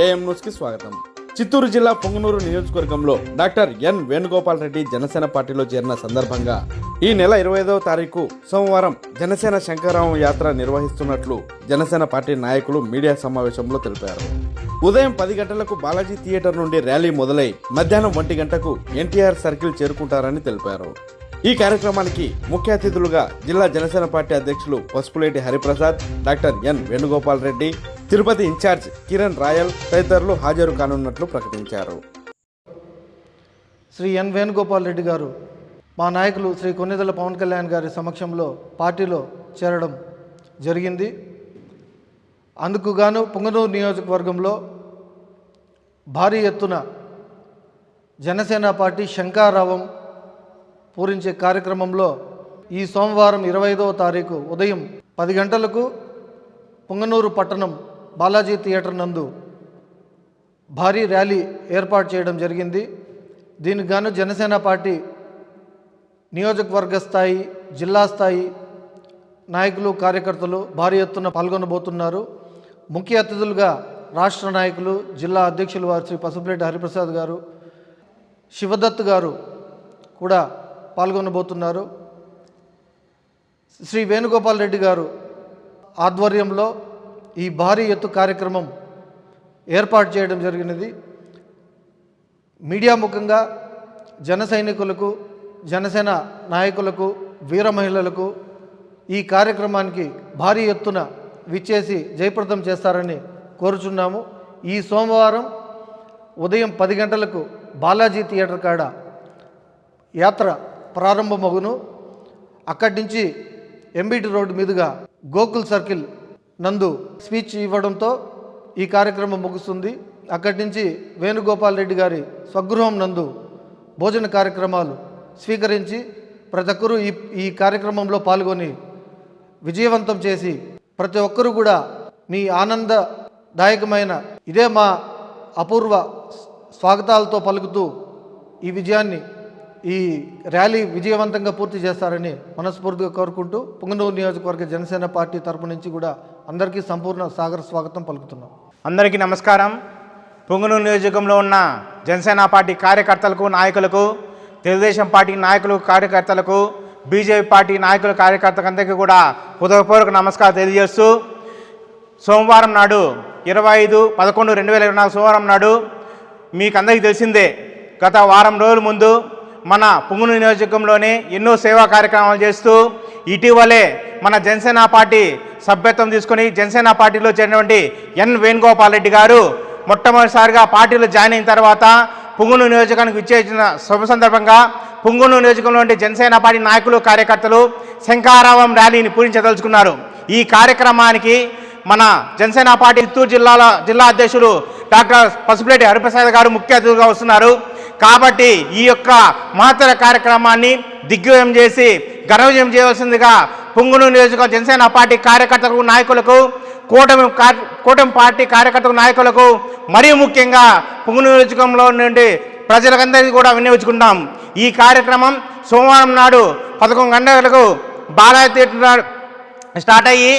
AM news స్వాగతం. చిత్తూరు జిల్లా పొంగనూరు నియోజకవర్గంలో doctor N Venugopal Reddy Janasena party చేరిన సందర్భంగా ఈ నెల ఇరవై ఐదవ తారీఖు సోమవారం జనసేన శంకరరావు యాత్ర నిర్వహిస్తున్నట్లు జనసేన పార్టీ నాయకులు మీడియా సమావేశంలో తెలిపారు. ఉదయం పది గంటలకు బాలాజీ థియేటర్ నుండి ర్యాలీ మొదలై మధ్యాహ్నం ఒంటి గంటకు ఎన్టీఆర్ సర్కిల్ చేరుకుంటారని తెలిపారు. ఈ కార్యక్రమానికి ముఖ్య అతిథులుగా జిల్లా జనసేన పార్టీ అధ్యక్షులు Pasupuleti Hariprasad doctor N Venugopal Reddy Tirupati incharge Kiran Royal తదితరులు హాజరు కానున్నట్లు ప్రకటించారు. శ్రీ ఎన్ వేణుగోపాల్ రెడ్డి గారు మా నాయకులు శ్రీ కొన్నిదల పవన్ కళ్యాణ్ గారి సమక్షంలో పార్టీలో చేరడం జరిగింది. అందుకు గాను పుంగనూరు నియోజకవర్గంలో భారీ ఎత్తున జనసేన పార్టీ శంకారావం పూరించే కార్యక్రమంలో ఈ సోమవారం ఇరవై ఐదవ తారీఖు ఉదయం పది గంటలకు పుంగనూరు పట్టణం బాలాజీ థియేటర్ నందు భారీ ర్యాలీ ఏర్పాటు చేయడం జరిగింది. దీనికి గాను జనసేన పార్టీ నియోజకవర్గ స్థాయి జిల్లా స్థాయి నాయకులు కార్యకర్తలు భారీ ఎత్తున పాల్గొనబోతున్నారు. ముఖ్య అతిథులుగా రాష్ట్ర నాయకులు జిల్లా అధ్యక్షులు వారు శ్రీ పసుపులేటి హరిప్రసాద్ గారు శివదత్ గారు కూడా పాల్గొనబోతున్నారు. శ్రీ వేణుగోపాల్ రెడ్డి గారు ఆధ్వర్యంలో ఈ భారీ ఎత్తు కార్యక్రమం ఏర్పాటు చేయడం జరిగినది. మీడియా ముఖంగా జన సైనికులకు జనసేన నాయకులకు వీర మహిళలకు ఈ కార్యక్రమానికి భారీ ఎత్తున విచ్చేసి జయప్రదం చేస్తారని కోరుచున్నాము. ఈ సోమవారం ఉదయం పది గంటలకు బాలాజీ థియేటర్ కాడ యాత్ర ప్రారంభమగును. అక్కడి నుంచి ఎంబీటీ రోడ్డు మీదుగా గోకుల్ సర్కిల్ నందు స్పీచ్ ఇవ్వడంతో ఈ కార్యక్రమం ముగుస్తుంది. అక్కడి నుంచి వేణుగోపాల్ రెడ్డి గారి స్వగృహం నందు భోజన కార్యక్రమాలు స్వీకరించి ప్రతి ఒక్కరూ ఈ ఈ కార్యక్రమంలో పాల్గొని విజయవంతం చేసి ప్రతి ఒక్కరూ కూడా మీ ఆనందదాయకమైన ఇదే మా అపూర్వ స్వాగతాలతో పలుకుతూ ఈ విజయాన్ని ఈ ర్యాలీ విజయవంతంగా పూర్తి చేస్తారని మనస్ఫూర్తిగా కోరుకుంటూ పుంగనూరు నియోజకవర్గ జనసేన పార్టీ తరపు నుంచి కూడా అందరికీ సంపూర్ణ సాగర స్వాగతం పలుకుతున్నాం. అందరికీ నమస్కారం. పొంగునూరు నియోజకంలో ఉన్న జనసేన పార్టీ కార్యకర్తలకు నాయకులకు తెలుగుదేశం పార్టీ నాయకులు కార్యకర్తలకు బీజేపీ పార్టీ నాయకుల కార్యకర్తలకు అందరికీ కూడా హృదయపూర్వక నమస్కారం తెలియజేస్తూ సోమవారం నాడు ఇరవై ఐదు పదకొండు రెండు వేల ఇరవై నాలుగు సోమవారం నాడు మీకు అందరికీ తెలిసిందే గత వారం రోజుల ముందు మన పుంగునూరు నియోజకంలోనే ఎన్నో సేవా కార్యక్రమాలు చేస్తూ ఇటీవలే మన జనసేన పార్టీ సభ్యత్వం తీసుకొని జనసేన పార్టీలో చేరినటువంటి ఎన్ వేణుగోపాల్ రెడ్డి గారు మొట్టమొదటిసారిగా పార్టీలో జాయిన్ అయిన తర్వాత పుంగును నియోజకానికి విచ్చేసిన శుభ సందర్భంగా పుంగును నియోజకంలోని జనసేన పార్టీ నాయకులు కార్యకర్తలు శంకారావం ర్యాలీని పూరించదలుచుకున్నారు. ఈ కార్యక్రమానికి మన జనసేన పార్టీ చిత్తూరు జిల్లాల జిల్లా అధ్యక్షులు డాక్టర్ పసుపులేటి హరిప్రసాద్ గారు ముఖ్య అతిథిగా వస్తున్నారు. కాబట్టి ఈ యొక్క మహత్తర కార్యక్రమాన్ని దిగ్విజయం చేసి ఘనవిజయం చేయవలసిందిగా పుంగునూరు నియోజకవర్గ జనసేన పార్టీ కార్యకర్తలకు నాయకులకు కూటమి కూటమి పార్టీ కార్యకర్తలకు నాయకులకు మరియు ముఖ్యంగా పుంగునూరు నియోజకంలో నుండి ప్రజలకందరికీ కూడా వినియోగించుకుంటాం. ఈ కార్యక్రమం సోమవారం నాడు పదకొండు గంటలకు బాలయ థియేటర్ స్టార్ట్ అయ్యి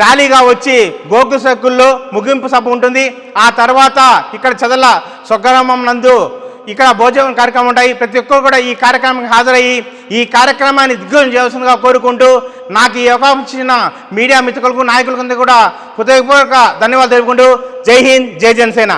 ర్యాలీగా వచ్చి గోకు సర్కుల్లో ముగింపు సభ ఉంటుంది. ఆ తర్వాత ఇక్కడ చదల స్వగ్రామం నందు ఇక్కడ భోజనం కార్యక్రమం ఉంటాయి. ప్రతి ఒక్కరు కూడా ఈ కార్యక్రమానికి హాజరయ్యి ఈ కార్యక్రమాన్ని దిగ్విజయం చేయాల్సిందిగా కోరుకుంటూ నాకు ఈ అవకాశం ఇచ్చిన మీడియా మిత్రులకు నాయకులకు కూడా హృదయపూర్వక ధన్యవాదాలు తెలుపుకుంటూ. జై హింద్ జై జనసేన.